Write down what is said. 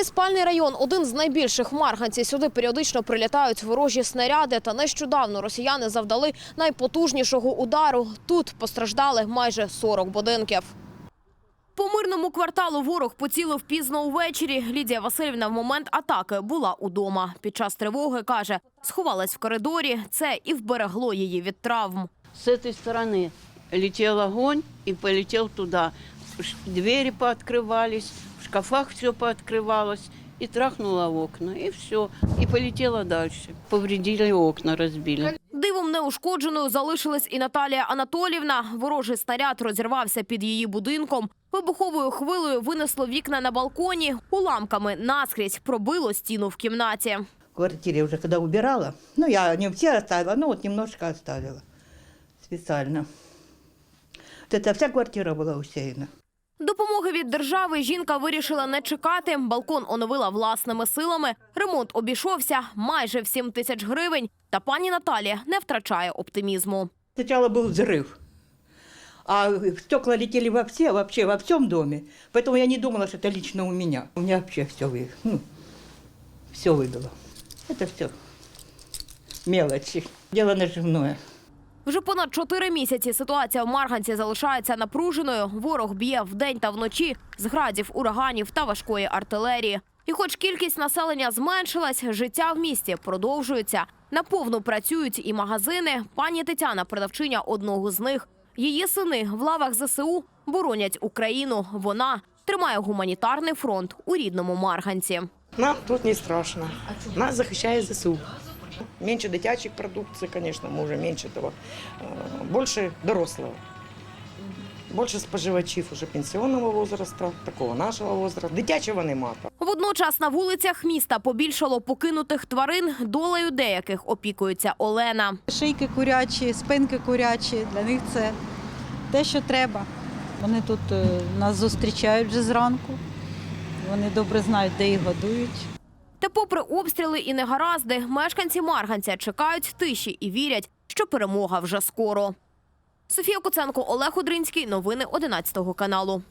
Цей спальний район один з найбільших в Марганці. Сюди періодично прилітають ворожі снаряди. Та нещодавно росіяни завдали найпотужнішого удару. Тут постраждали майже 40 будинків. По мирному кварталу ворог поцілив пізно увечері. Лідія Васильівна в момент атаки була удома. Під час тривоги каже, сховалась в коридорі. Це і вберегло її від травм. С этой стороны летел огонь и полетел туда. Ш- Двери пооткрывались, в шкафах все пооткрывалось. И трахнуло в окна, и все. И полетела дальше. Повредили окна, разбили. Дивом неушкодженою залишилась і Наталія Анатолівна. Ворожий снаряд розірвався під її будинком. Вибуховою хвилею винесло вікна на балконі. Уламками наскрізь пробило стіну в кімнаті. в квартире уже когда убирала. Ну, я не все оставила, ну вот немножко оставила специально. Вот эта вся квартира была усеяна. Допомоги від держави жінка вирішила не чекати. Балкон оновила власними силами. Ремонт обійшовся майже в 7 тисяч гривень. Та пані Наталія не втрачає оптимізму. Сначала был взрыв, а стекла летели во все, вообще во всем доме. Поэтому я не думала, что это лично у меня. У меня вообще все, вы, ну, все выбило. Это все мелочи. Дело наживное. Вже понад чотири місяці ситуація в Марганці залишається напруженою. Ворог б'є вдень та вночі з градів, ураганів та важкої артилерії. І хоч кількість населення зменшилась, життя в місті продовжується. Наповну працюють і магазини. Пані Тетяна, продавчиня одного з них. Її сини в лавах ЗСУ боронять Україну. Вона тримає гуманітарний фронт у рідному Марганці. Нам тут не страшно. Нас захищає ЗСУ. Менше дитячих продукції, звісно, ми вже менше того. Е, Більше дорослого. Більше споживачів уже пенсіонного возрасту, такого нашого возрасту. Дитячого нема. Водночас на вулицях міста побільшало покинутих тварин, долею деяких опікується Олена. Шийки курячі, спинки курячі. Для них це те, що треба. Вони тут е, нас зустрічають вже зранку. Вони добре знають, де їх годують. Та попри обстріли і негаразди, мешканці Марганця чекають тиші і вірять, що перемога вже скоро. Софія Куценко, Олег Одринський. Новини 11 каналу.